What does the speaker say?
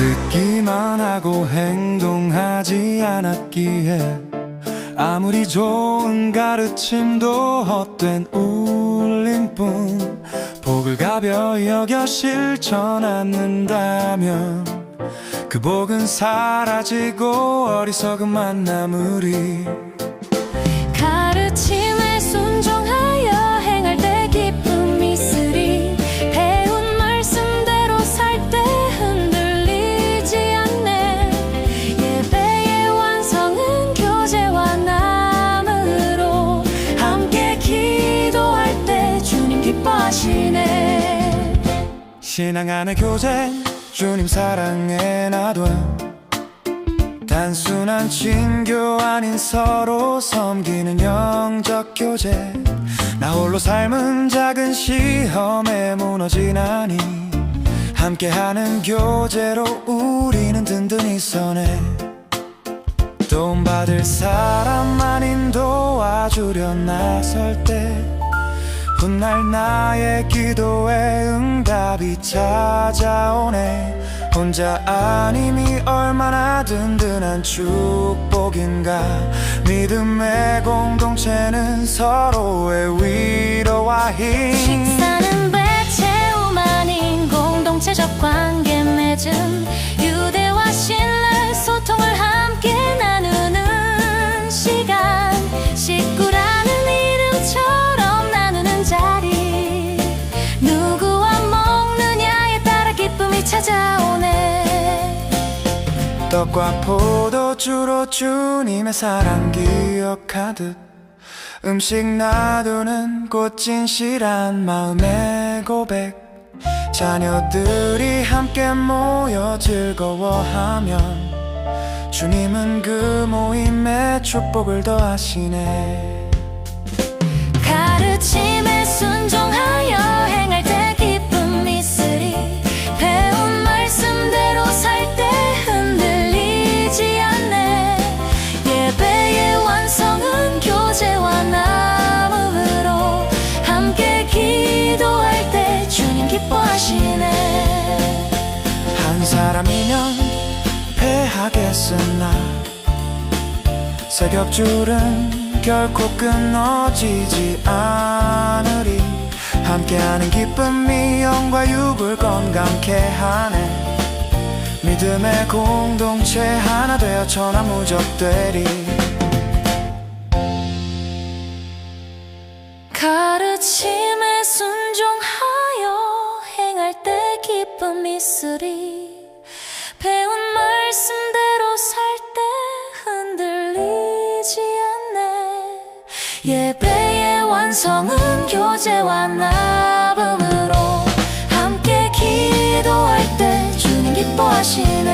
듣기만 하고 행동하지 않았기에 아무리 좋은 가르침도 헛된 울림뿐 복을 가벼이 여겨 실천 않는다면 그 복은 사라지고 어리석은 만나무리 신앙 안의 교제 주님 사랑에 나도. 단순한 친교 아닌 서로 섬기는 영적 교제. 나 홀로 삶은 작은 시험에 무너지나니 함께하는 교제로 우리는 든든히 서네 도움받을 사람 아닌 도와주려 나설 때 훗날 나의 기도에 응답이 찾아오네. 혼자 아님이 얼마나 든든한 축복인가. 믿음의 공동체는 서로의 위로와 힘 떡과 포도주로 주님의 사랑 기억하듯 음식 놔두는 꽃 진 실한 마음의 고백. 자녀들이 함께 모여 즐거워하면 주님은 그 모임에 축복을 더하시네 사람이면 패하겠으나 새 겹줄은 결코 끊어지지 않으리. 함께하는 기쁨이 영과 육을 건강케 하네. 믿음의 공동체 하나 되어 천하무적 되리. 가르침에 순종하여 행할 때 기쁨이 있으리 예배의 완성은 교제와 나음으로 함께 기도할 때 주님 기뻐하시는